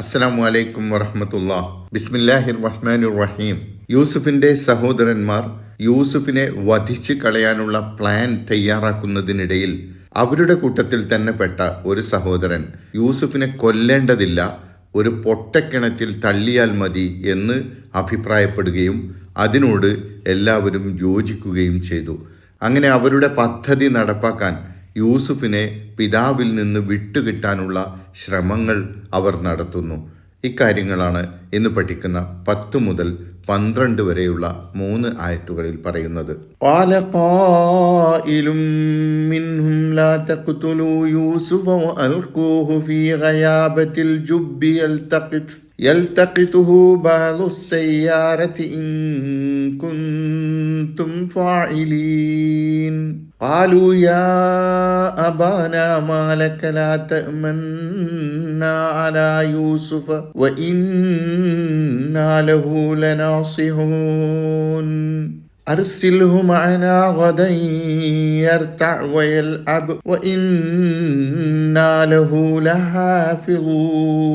അസ്സലാമു അലൈക്കും വറഹമത്തുള്ള. ബിസ്മില്ലാഹിർ റഹ്മാനുർ റഹീം യൂസുഫിന്റെ സഹോദരന്മാർ യൂസുഫിനെ വധിച്ചു കളയാനുള്ള പ്ലാൻ തയ്യാറാക്കുന്നതിനിടയിൽ അവരുടെ കൂട്ടത്തിൽ തന്നെ പെട്ട ഒരു സഹോദരൻ യൂസുഫിനെ കൊല്ലേണ്ടതില്ല ഒരു പൊട്ടക്കിണറ്റിൽ തള്ളിയാൽ മതി എന്ന് അഭിപ്രായപ്പെടുകയും അതിനോട് എല്ലാവരും യോജിക്കുകയും ചെയ്തു. അങ്ങനെ അവരുടെ പദ്ധതി നടപ്പാക്കാൻ യൂസുഫിനെ പിതാവിൽ നിന്ന് വിട്ടുകിട്ടാനുള്ള ശ്രമങ്ങൾ അവർ നടത്തുന്നു. ഇക്കാര്യങ്ങളാണ് ഇന്ന് പഠിക്കുന്ന പത്ത് മുതൽ പന്ത്രണ്ട് വരെയുള്ള മൂന്ന് ആയത്തുകളിൽ പറയുന്നത്. قال قائل منهم لا تقتلوا يوسف وألقوه في غيابة الجب يلتقط يلتقطه بعض السيارة إن كنتم فاعلين قالوا يا أبانا ما لك لا تأمنا على يوسف وإنا له لناصحون أرسله معنا غدا يرتع ويلعب وإنا له لحافظون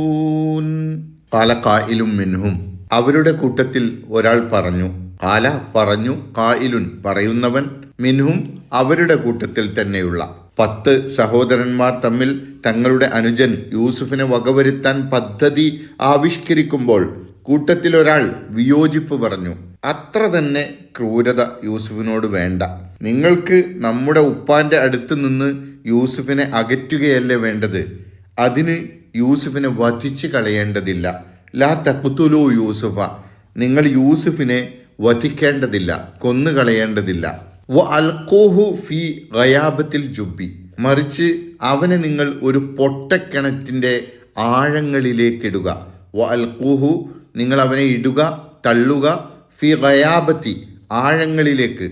قال قائل منهم അവരുടെ കൂട്ടത്തിൽ ഒരാൾ പറഞ്ഞു കാല പറഞ്ഞു കായിലുൻ പറയുന്നവൻ മിൻഹും അവരുടെ കൂട്ടത്തിൽ തന്നെയുള്ള. പത്ത് സഹോദരന്മാർ തമ്മിൽ തങ്ങളുടെ അനുജൻ യൂസുഫിനെ വകവരുത്താൻ പദ്ധതി ആവിഷ്കരിക്കുമ്പോൾ കൂട്ടത്തിലൊരാൾ വിയോജിപ്പ് പറഞ്ഞു. അത്ര തന്നെ ക്രൂരത യൂസുഫിനോട് വേണ്ട. നിങ്ങൾക്ക് നമ്മുടെ ഉപ്പാന്റെ അടുത്ത് നിന്ന് യൂസുഫിനെ അകറ്റുകയല്ലേ വേണ്ടത്? അതിന് യൂസുഫിനെ വധിച്ചു കളയേണ്ടതില്ല. ലാ തക്കുത്തുലു യൂസുഫ. നിങ്ങൾ യൂസുഫിനെ വധിക്കേണ്ടതില്ല കൊന്നുകളയേണ്ടതില്ല. വ അൽക്കോഹു ഫി ഗയാബത്തിൽ ജുബി മറിച്ച് അവനെ നിങ്ങൾ ഒരു പൊട്ടക്കിണറ്റിന്റെ ആഴങ്ങളിലേക്കിടുക. വ അൽക്കൂഹു നിങ്ങൾ അവനെ ഇടുക തള്ളുക ഫി ഗയാബത്തി ആഴങ്ങളിലേക്ക്.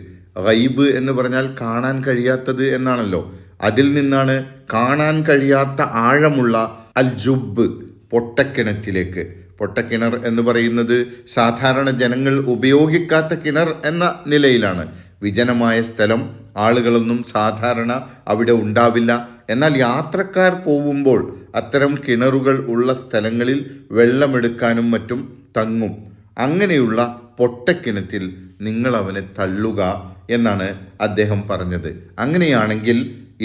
ഗൈബ് എന്ന് പറഞ്ഞാൽ കാണാൻ കഴിയാത്തത് എന്നാണല്ലോ. അതിൽ നിന്നാണ് കാണാൻ കഴിയാത്ത ആഴമുള്ള അൽ ജുബ് പൊട്ടക്കിണറ്റിലേക്ക്. പൊട്ടക്കിണർ എന്ന് പറയുന്നത് സാധാരണ ജനങ്ങൾ ഉപയോഗിക്കാത്ത കിണർ എന്ന നിലയിലാണ്. വിജനമായ സ്ഥലം ആളുകളൊന്നും സാധാരണ അവിടെ ഉണ്ടാവില്ല. എന്നാൽ യാത്രക്കാർ പോകുമ്പോൾ അത്തരം കിണറുകൾ ഉള്ള സ്ഥലങ്ങളിൽ വെള്ളമെടുക്കാനും മറ്റും തങ്ങും. അങ്ങനെയുള്ള പൊട്ടക്കിണറ്റിൽ നിങ്ങൾ അവനെ തള്ളുക എന്നാണ് അദ്ദേഹം പറഞ്ഞത്. അങ്ങനെയാണെങ്കിൽ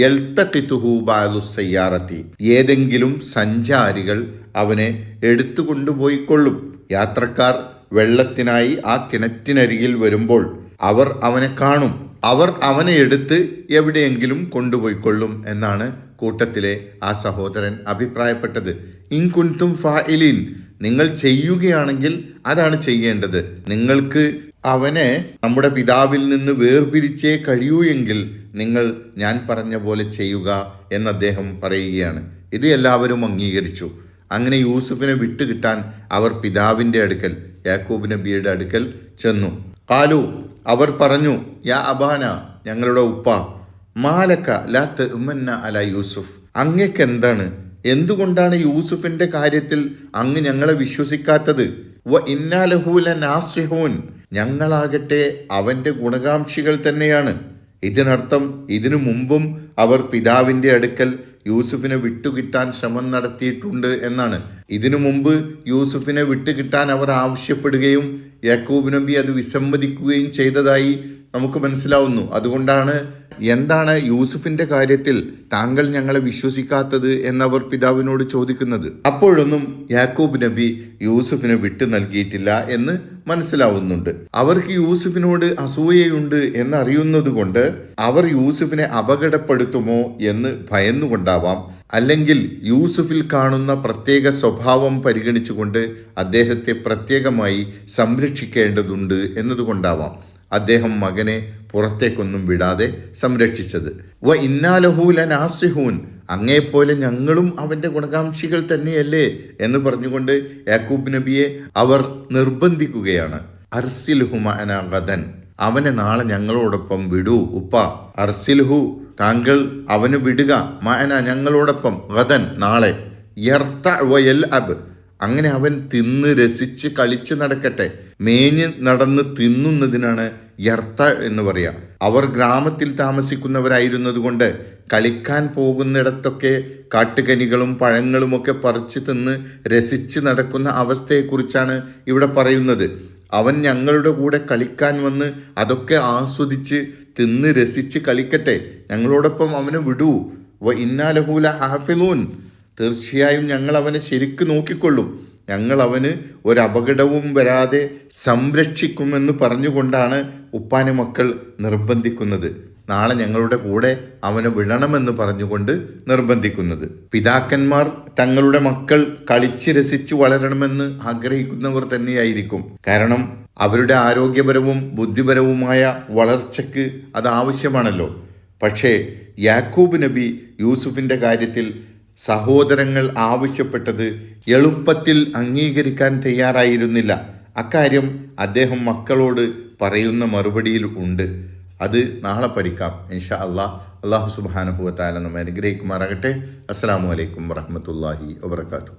എൽത്തക്കിത്തുഹു ബാലു സയ്യാറത്തി ഏതെങ്കിലും സഞ്ചാരികൾ അവനെ എടുത്തു കൊണ്ടുപോയിക്കൊള്ളും യാത്രക്കാർ വെള്ളത്തിനായി ആ കിണറ്റിനരികിൽ വരുമ്പോൾ അവർ അവനെ കാണും. അവർ അവനെ എടുത്ത് എവിടെയെങ്കിലും കൊണ്ടുപോയിക്കൊള്ളും എന്നാണ് കൂട്ടത്തിലെ ആ സഹോദരൻ അഭിപ്രായപ്പെട്ടത്. ഇൻകുൻതും ഫായിലീൻ നിങ്ങൾ ചെയ്യുകയാണെങ്കിൽ അതാണ് ചെയ്യേണ്ടത്. നിങ്ങൾക്ക് അവനെ നമ്മുടെ പിതാവിൽ നിന്ന് വേർപിരിച്ചേ കഴിയൂ എങ്കിൽ നിങ്ങൾ ഞാൻ പറഞ്ഞ പോലെ ചെയ്യുക എന്ന് അദ്ദേഹം പറയുകയാണ്. ഇത് എല്ലാവരും അംഗീകരിച്ചു. അങ്ങനെ യൂസുഫിനെ വിട്ടുകിട്ടാൻ അവർ പിതാവിന്റെ അടുക്കൽ യാക്കൂബ് നബിയുടെ അടുക്കൽ ചെന്നു. കാലു അവർ പറഞ്ഞു യാ അബാന ഞങ്ങളുടെ ഉപ്പ മാലക്ക ലാത്ത് ഉമ്മന്ന അല യൂസുഫ്. അങ്ങക്ക് എന്താണ് എന്തുകൊണ്ടാണ് യൂസുഫിന്റെ കാര്യത്തിൽ അങ്ങ് ഞങ്ങളെ വിശ്വസിക്കാത്തത്? വ ഇന്നാലഹൂല നാസ്യഹൂൻ ഞങ്ങളാകട്ടെ അവന്റെ ഗുണകാംക്ഷികൾ തന്നെയാണ്. ഇതിനർത്ഥം ഇതിനു മുമ്പും അവർ പിതാവിന്റെ അടുക്കൽ യൂസുഫിനെ വിട്ടുകിട്ടാൻ ശ്രമം നടത്തിയിട്ടുണ്ട് എന്നാണ്. ഇതിനു മുമ്പ് യൂസുഫിനെ വിട്ടുകിട്ടാൻ അവർ ആവശ്യപ്പെടുകയും യാക്കൂബ് നബി അത് വിസമ്മതിക്കുകയും ചെയ്തതായി നമുക്ക് മനസ്സിലാവുന്നു. അതുകൊണ്ടാണ് എന്താണ് യൂസുഫിന്റെ കാര്യത്തിൽ താങ്കൾ ഞങ്ങളെ വിശ്വസിക്കാത്തത് എന്നവർ പിതാവിനോട് ചോദിക്കുന്നത്? അപ്പോഴൊന്നും യാക്കൂബ് നബി യൂസുഫിനെ വിട്ടു നൽകിയിട്ടില്ല എന്ന് മനസ്സിലാവുന്നുണ്ട്. അവർക്ക് യൂസുഫിനോട് അസൂയയുണ്ട് എന്നറിയുന്നത് കൊണ്ട് അവർ യൂസുഫിനെ അപകടപ്പെടുത്തുമോ എന്ന് ഭയന്നുകൊണ്ടാവാം. അല്ലെങ്കിൽ യൂസുഫിൽ കാണുന്ന പ്രത്യേക സ്വഭാവം പരിഗണിച്ചുകൊണ്ട് അദ്ദേഹത്തെ പ്രത്യേകമായി സംരക്ഷിക്കേണ്ടതുണ്ട് എന്നതുകൊണ്ടാവാം. അദ്ദേഹം മകനെ പുറത്തേക്കൊന്നും വിടാതെ സംരക്ഷിച്ചത്. വ ഇന്നാലഹൂല നാസിഹൂൻ അങ്ങേപ്പോലെ ഞങ്ങളും അവന്റെ ഗുണകാംക്ഷികൾ തന്നെയല്ലേ? എന്ന് പറഞ്ഞുകൊണ്ട് യാക്കൂബ് നബിയെ അവർ നിർബന്ധിക്കുകയാണ്. അർസിൽഹുമാനാഗതൻ അവനെ നാളെ ഞങ്ങളോടൊപ്പം വിടൂ. ഉപ്പ അർസിൽഹു താങ്കൾ അവന് വിടുക. മഅന ഞങ്ങളോടൊപ്പം. ഗദൻ നാളെ. യർത്ത വയൽ അബ് അങ്ങനെ അവൻ തിന്ന് രസിച്ച് കളിച്ച് നടക്കട്ടെ. മേഞ്ഞ് നടന്ന് തിന്നുന്നതിനാണ് യർത്ത എന്ന് പറയുക അവർ ഗ്രാമത്തിൽ താമസിക്കുന്നവരായിരുന്നതുകൊണ്ട് കളിക്കാൻ പോകുന്നിടത്തൊക്കെ കാട്ടുകനികളും പഴങ്ങളുമൊക്കെ പറിച്ച് തിന്ന് രസിച്ച് നടക്കുന്ന അവസ്ഥയെക്കുറിച്ചാണ് ഇവിടെ പറയുന്നത്. അവൻ ഞങ്ങളുടെ കൂടെ കളിക്കാൻ വന്ന് അതൊക്കെ ആസ്വദിച്ച് തിന്ന് രസിച്ച് കളിക്കട്ടെ. ഞങ്ങളോടൊപ്പം അവനെ വിടൂ. ഇന്നാലഹൂല ഹാഫിലൂൻ തീർച്ചയായും ഞങ്ങൾ അവനെ ശരിക്ക് നോക്കിക്കൊള്ളും. ഞങ്ങൾ അവന് ഒരപകടവും വരാതെ സംരക്ഷിക്കുമെന്ന് പറഞ്ഞുകൊണ്ടാണ് ഉപ്പാന മക്കൾ നിർബന്ധിക്കുന്നത്. നാളെ ഞങ്ങളുടെ കൂടെ അവനെ വിടണമെന്ന് പറഞ്ഞുകൊണ്ട് നിർബന്ധിക്കുന്നത്. പിതാക്കന്മാർ തങ്ങളുടെ മക്കൾ കളിച്ച് രസിച്ചു വളരണമെന്ന് ആഗ്രഹിക്കുന്നവർ തന്നെയായിരിക്കും. കാരണം അവരുടെ ആരോഗ്യപരവും ബുദ്ധിപരവുമായ വളർച്ചയ്ക്ക് അത് ആവശ്യമാണല്ലോ. പക്ഷേ യാക്കൂബ് നബി യൂസുഫിന്റെ കാര്യത്തിൽ സഹോദരങ്ങൾ ആവശ്യപ്പെട്ടത് എളുപ്പത്തിൽ അംഗീകരിക്കാൻ തയ്യാറായിരുന്നില്ല. അക്കാര്യം അദ്ദേഹം മക്കളോട് പറയുന്ന മറുപടിയിൽ ഉണ്ട്. അത് നാളെ പഠിക്കാം. ഇൻഷാ അള്ളാഹ് അള്ളാഹു സുബാനുഭവത്താല നമ്മെ അനുഗ്രഹിക്കുമാറാകട്ടെ. അസ്സാം വലൈക്കും വറഹമത്തല്ലാഹി വാത്തു